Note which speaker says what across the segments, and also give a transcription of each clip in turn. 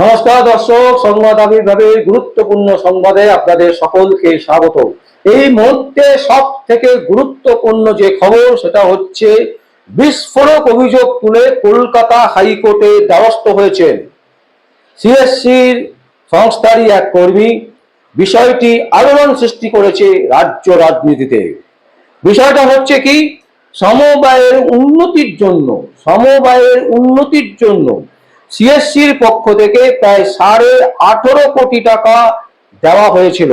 Speaker 1: নমস্কার দর্শক, সংবাদ আবির্ভাবের গুরুত্বপূর্ণ সংবাদে আপনাদের সকলকে স্বাগত। এই মুহূর্তে সব থেকে গুরুত্বপূর্ণ যে খবর, সেটা হচ্ছে বিস্ফোরক অভিযোগ তুলে কলকাতা হাইকোর্টে দ্বারস্থ হয়েছেন। সিএসসির সংস্থারই এক কর্মী বিষয়টি আলোড়ন সৃষ্টি করেছে রাজ্য রাজনীতিতে। বিষয়টা হচ্ছে কি, সমবায়ের উন্নতির জন্য, সমবায়ের উন্নতির জন্য সিএসসির পক্ষ থেকে প্রায় সাড়ে আঠেরো কোটি টাকা দেওয়া হয়েছিল।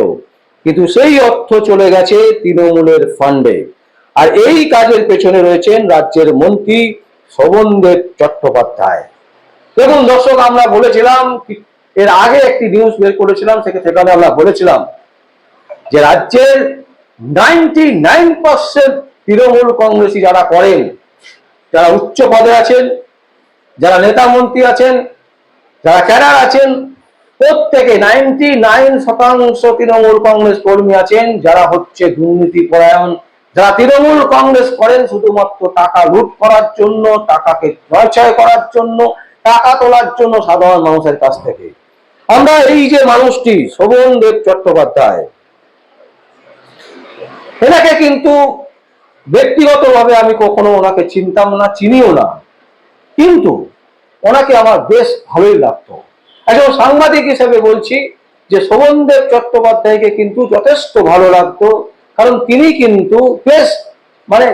Speaker 1: কিন্তু সেই অর্থ চলে গেছে তৃণমূলের ফান্ডে। আর এই কাজের পেছনে রয়েছেন রাজ্যের মন্ত্রী শোভনদেব চট্টোপাধ্যায়। দেখুন দর্শক, আমরা বলেছিলাম এর আগে একটি নিউজ বের করেছিলাম সেখানে আমরা বলেছিলাম যে রাজ্যের নাইনটি নাইন পার্সেন্ট তৃণমূল কংগ্রেসী যারা করেন, যারা উচ্চ পদে আছেন যারা নেতা মন্ত্রী আছেন, যারা ক্যাডার আছেন, প্রত্যেকে নাইনটি নাইন শতাংশ তৃণমূল কংগ্রেস কর্মী আছেন, যারা হচ্ছে দুর্নীতি পরায়ণ, যারা তৃণমূল কংগ্রেস করেন শুধুমাত্র টাকা লুট করার জন্য, টাকাকে নয়ছয় করার জন্য, টাকা তোলার জন্য সাধারণ মানুষের কাছ থেকে। আমরা এই যে মানুষটি, শোভন দেব চট্টোপাধ্যায়, এনাকে কিন্তু ব্যক্তিগতভাবে আমি কখনো ওনাকে চিনতাম না, চিনিও না। কিন্তু ওনাকে আমার বেশ ভালোই লাগতো। একজন সাংবাদিক হিসেবে বলছি যে শোভনদেব চট্টোপাধ্যায়কে কিন্তু যথেষ্ট ভালো লাগতো, কারণ তিনি কিন্তু বেশ মানে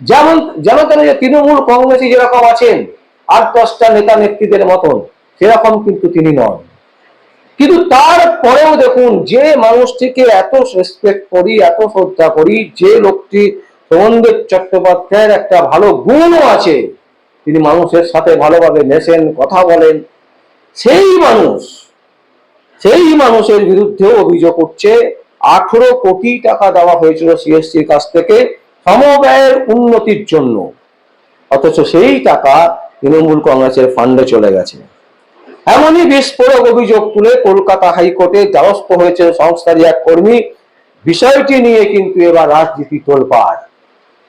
Speaker 1: যেমন, যেন তেন যে তৃণমূল কংগ্রেসী যেরকম আছেন আট দশটা নেতা নেত্রীদের মতন, সেরকম কিন্তু তিনি নন। কিন্তু তারপরেও দেখুন, যে মানুষটিকে এত রেসপেক্ট করি, এত শ্রদ্ধা করি, যে লোকটি সৌন্দর চট্টোপাধ্যায়ের একটা ভালো গুণও আছে তিনি মানুষের সাথে ভালোভাবে মেশেন, কথা বলেন। সেই মানুষ, সেই মানুষের বিরুদ্ধে অভিযোগ উঠছে, আঠেরো কোটি টাকা দেওয়া হয়েছিল সিএসসির কাছ থেকে সমবায়ের উন্নতির জন্য। অথচ সেই টাকা তৃণমূল কংগ্রেসের ফান্ডে চলে গেছে। এমনই বিস্ফোরক অভিযোগ তুলে কলকাতা হাইকোর্টে দ্বারস্থ হয়েছে সংস্থারই এক কর্মী। বিষয়টি নিয়ে কিন্তু এবার রাজনীতি তোলপাড়।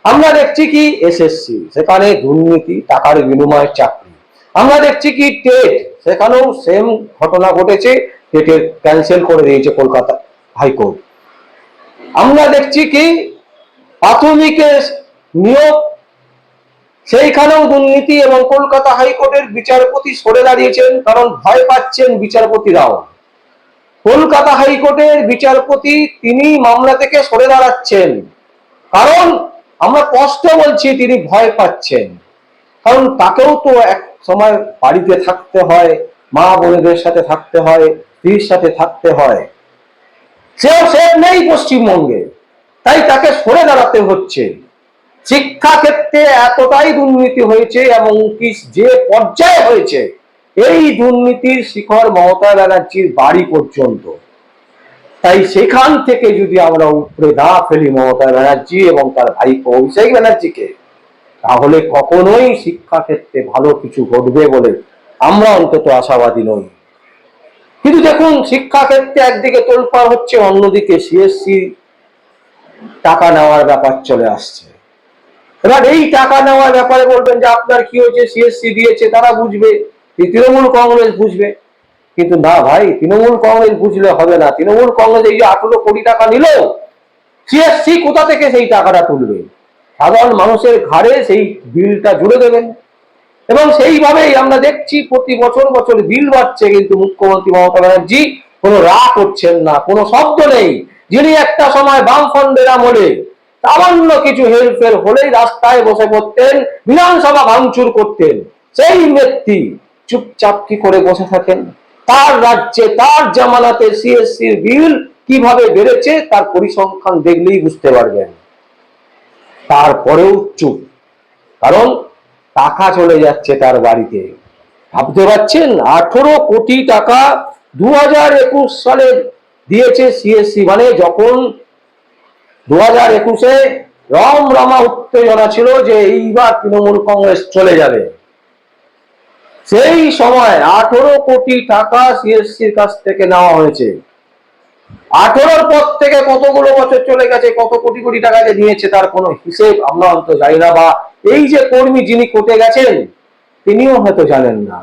Speaker 1: আমরা দেখছি কি এসএসসি সেখানে দুর্নীতি, টাকার বিনিময়ের চাকরি। আমরা দেখছি কি টেট সেখানেও সেম ঘটনা ঘটেছে টেটের ক্যান্সেল করে দিয়েছে কলকাতা হাইকোর্ট। আমরা দেখছি কি প্রাথমিকের নিয়োগ, সেইখানেও দুর্নীতি এবং কলকাতা হাইকোর্টের বিচারপতি সরে দাঁড়িয়েছেন কারণ ভয় পাচ্ছেন বিচারপতিরাও। কলকাতা হাইকোর্টের বিচারপতি তিনি মামলা থেকে সরে দাঁড়াচ্ছেন। কারণ আমরা কষ্ট বলছি, তিনি ভয় পাচ্ছেন। কারণ তাকেও তো এক সময় বাড়িতে থাকতে হয়, মা বোনেদের সাথে থাকতে হয়, স্ত্রীর সাথে থাকতে হয়। সেও সে নেই পশ্চিমবঙ্গে, তাই তাকে সরে দাঁড়াতে হচ্ছে। শিক্ষা ক্ষেত্রে এতটাই দুর্নীতি হয়েছে, এবং কি যে পর্যায়ে হয়েছে, এই দুর্নীতির শিখর মমতা ব্যানার্জির বাড়ি পর্যন্ত। তাই সেখান থেকে যদি আমরা উপরে না ফেলি মমতা ব্যানার্জি এবং তার ভাই অভিষেক ব্যানার্জিকে, তাহলে কখনোই শিক্ষা ক্ষেত্রে ভালো কিছু ঘটবে বলে আমরা অন্তত আশাবাদী নই। কিন্তু দেখুন শিক্ষা ক্ষেত্রে একদিকে তোলপাড় হচ্ছে, অন্যদিকে সিএসসি টাকা নেওয়ার ব্যাপার চলে আসছে। এবার এই টাকা নেওয়ার ব্যাপারে বলবেন যে আপনার কি হয়েছে? সিএসসি দিয়েছে, তারা বুঝবে। তৃণমূল কংগ্রেস বুঝবে। কিন্তু না ভাই, তৃণমূল কংগ্রেস বুঝলে হবে না। তৃণমূল কংগ্রেস এই যে আঠেরো কোটি টাকা নিল সিএসসি কোথা থেকে সেই টাকাটা তুলবে? সাধারণ মানুষের ঘাড়ে সেই বিলটা জুড়ে দেবেন। এবং সেইভাবেই আমরা দেখছি প্রতি বছর বছর বিল বাড়ছে, কিন্তু মুখ্যমন্ত্রী মমতা ব্যানার্জি কোনো রা করছেন না, কোনো শব্দ নেই। যিনি একটা সময় বামফ্রন্টের আমলে সামান্য কিছু হেরফের হলেই রাস্তায় বসে পড়তেন, বিধানসভা ভাঙচুর করতেন, সেই ব্যক্তি চুপচাপ কি করে বসে থাকেন? তার রাজ্যে, তার জামানাতে সিএসসির বিল কীভাবে বেড়েছে, তার পরিসংখ্যান দেখলেই বুঝতে পারবেন। তারপরেও চুপ। কারণ টাকা চলে যাচ্ছে তার বাড়িতে। ভাবতে পারছেন? আঠেরো কোটি টাকা দু হাজার একুশ সালে দিয়েছে সিএসসি মানে যখন দু হাজার একুশে রম রমা উত্তেজনা ছিল যে এইবার তৃণমূল কংগ্রেস চলে যাবে। সেই সময় আঠেরো কোটি টাকা সিএসসির কাছ থেকে নেওয়া হয়েছে। আঠেরোর পর থেকে কতগুলো বছর চলে গেছে, কত কোটি কোটি টাকা যে নিয়েছে তার কোনো হিসেব আমরা অন্তত জানি না, বা এই যে কর্মী যিনি কোর্টে গেছেন, তিনিও হয়তো জানেন না।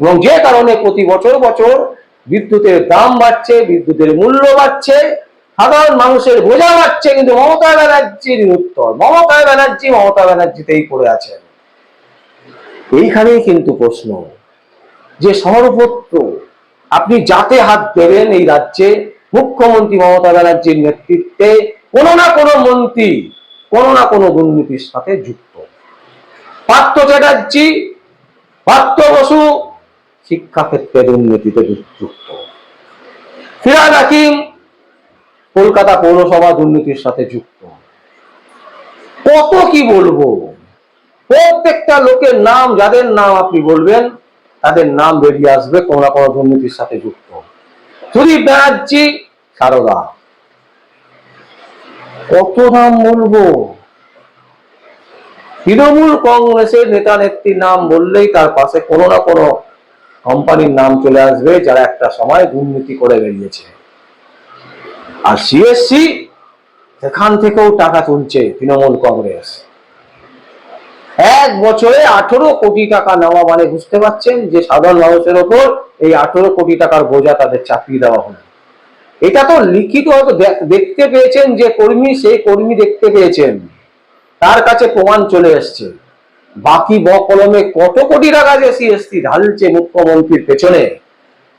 Speaker 1: এবং যে কারণে প্রতি বছর বছর বিদ্যুতের দাম বাড়ছে, বিদ্যুতের মূল্য বাড়ছে, সাধারণ মানুষের বোঝা বাড়ছে, কিন্তু মমতা ব্যানার্জির উত্তর, মমতা ব্যানার্জি মমতা ব্যানার্জিতেই পড়ে আছেন। এইখানেই কিন্তু প্রশ্ন। যে সর্বত্র আপনি যাতে হাত দেবেন এই রাজ্যে, মুখ্যমন্ত্রী মমতা ব্যানার্জির নেতৃত্বে কোনো না কোনো মন্ত্রী, কোনো না কোনো দুর্নীতির সাথে যুক্ত। পার্থ চ্যাটার্জি, পার্থ বসু শিক্ষাক্ষেত্রে দুর্নীতিতে যুক্ত। ফিরাদ হাকিম, কলকাতা পৌরসভা দুর্নীতির সাথে যুক্ত। কত কি বলব? প্রত্যেকটা লোকের নাম, যাদের নাম আপনি বলবেন, তাদের নাম বেরিয়ে আসবে, কোনো না কোনো দুর্নীতির সাথে যুক্ত। সুদীপ ব্যানার্জি, সারদা। কত নাম বলব? তৃণমূল কংগ্রেসের নেতা নেত্রীর নাম বললেই তার পাশে কোনো না কোনো কোম্পানির নাম চলে আসবে, যারা একটা সময় দুর্নীতি করে বেরিয়েছে। আর সিএসসি, সেখান থেকেও টাকা তুলছে তৃণমূল কংগ্রেস। এক বছরে আঠেরো কোটি টাকা নেওয়া মানে বুঝতে পারছেন যে সাধারণ মানুষের ওপর এই আঠেরো কোটি টাকার বোঝা তাদের চাপিয়ে দেওয়া হলো। এটা তো লিখিত হয়তো দেখ- দেখতে পেয়েছেন যে কর্মী, সেই কর্মী দেখতে পেয়েছেন। তার কাছে প্রমাণ চলে এসছে। বাকি ব কলমে কত কোটি টাকা যে সিএসসি ঢালছে মুখ্যমন্ত্রীর পেছনে,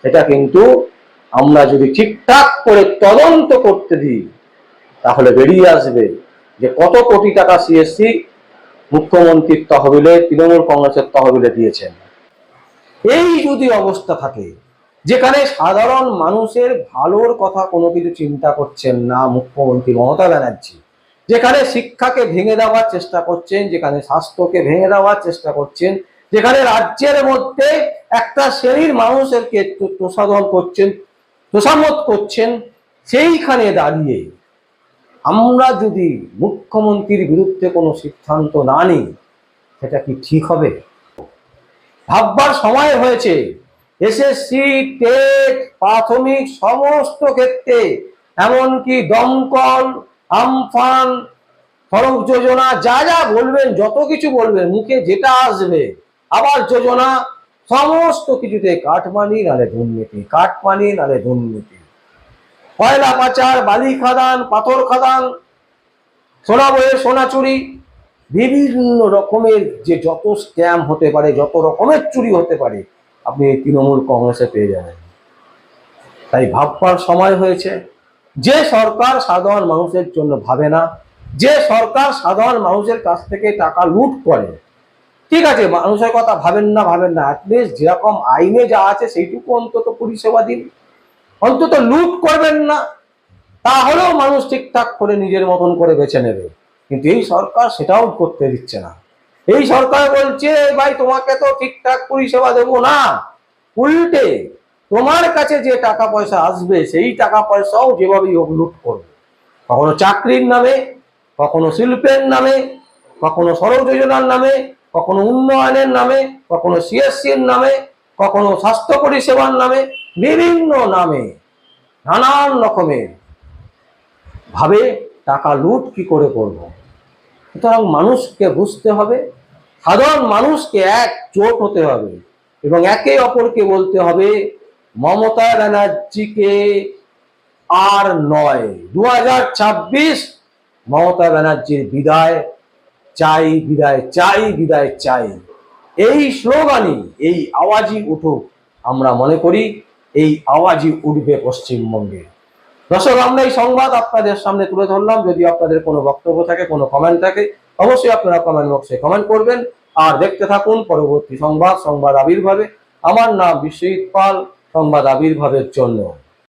Speaker 1: সেটা কিন্তু আমরা যদি ঠিকঠাক করে তদন্ত করতে দিই, তাহলে বেরিয়ে আসবে যে কত কোটি টাকা সিএসসি মুখ্যমন্ত্রীর তহবিলে, তৃণমূল কংগ্রেসের তহবিলে দিয়েছেন। এই যদি অবস্থা থাকে, যেখানে সাধারণ মানুষের ভালোর কথা কোনো কিছু চিন্তা করছেন না মুখ্যমন্ত্রী মমতা ব্যানার্জি, যেখানে শিক্ষাকে ভেঙে দেওয়ার চেষ্টা করছেন, যেখানে স্বাস্থ্যকে ভেঙে দেওয়ার চেষ্টা করছেন, যেখানে রাজ্যের মধ্যে একটা শ্রেণির মানুষেরকে তোষাদন করছেন তোষামত করছেন, সেইখানে দাঁড়িয়ে আমরা যদি মুখ্যমন্ত্রীর বিরুদ্ধে কোনো সিদ্ধান্ত না নিই, সেটা কি ঠিক হবে? ভাববার সময় হয়েছে। এসএসসি টেট প্রাথমিক, সমস্ত ক্ষেত্রে, এমনকি দমকল, আমফান, সড়ক যোজনা, যা যা বলবেন, যত কিছু বলবেন, মুখে যেটা আসবে আবার যোজনা, সমস্ত কিছুতে কাটমানি, নালে দুর্নীতি, কাটমানি, নালে দুর্নীতি। কয়লা পাচার, বালি খাদান, পাথর খাদান, সোনা বইয়ের সোনা চুরি, বিভিন্ন রকমের যে যত স্ক্যাম হতে পারে, যত রকমের চুরি হতে পারে, আপনি এই তৃণমূল কংগ্রেসে পেয়ে যাবেন। তাই ভাববার সময় হয়েছে, যে সরকার সাধারণ মানুষের জন্য ভাবে না, যে সরকার সাধারণ মানুষের কাছ থেকে টাকা লুট করে, ঠিক আছে, মানুষের কথা ভাবেন না ভাবেন না অ্যাটলিস্ট যেরকম আইনে যা আছে, সেইটুকু অন্তত পরিষেবা দিন। অন্তত লুট করবেন না, তাহলেও মানুষ ঠিকঠাক করে নিজের মতন করে বেছে নেবে। কিন্তু এই সরকার সেটাও করতে দিচ্ছে না। এই সরকার বলছে, ভাই, তোমাকে তো ঠিকঠাক পরিষেবা দেবো না। উল্টে তোমার কাছে যে টাকা পয়সা আসবে, সেই টাকা পয়সাও যেভাবেই হোক লুট করবে। কখনো চাকরির নামে, কখনো শিল্পের নামে, কখনো সড়ক যোজনার নামে, কখনো উন্নয়নের নামে, কখনো সিএসসির নামে কখনো স্বাস্থ্য পরিষেবার নামে, বিভিন্ন নামে, নানান রকমের। ভাবে টাকা লুট কি করে করব? সুতরাং মানুষকে বুঝতে হবে, সাধারণ মানুষকে একজোট হতে হবে এবং একে অপরকে বলতে হবে, মমতা ব্যানার্জিকে আর নয়। দু মমতা ব্যানার্জির বিদায়, চাই বিদায় চাই বিদায়, চাই। এই স্লোগানই, এই আওয়াজই উঠুক, আমরা মনে করি এই আওয়াজই উঠবে পশ্চিমবঙ্গে। দর্শক, আমরা এই সংবাদ আপনাদের সামনে তুলে ধরলাম। যদি আপনাদের কোনো বক্তব্য থাকে, কোনো কমেন্ট থাকে, অবশ্যই আপনারা কমেন্ট বক্সে কমেন্ট করবেন। আর দেখতে থাকুন পরবর্তী সংবাদ সংবাদ আবির্ভাবে। আমার নাম বিশ্বজিৎ পাল, সংবাদ আবির্ভাবের জন্য।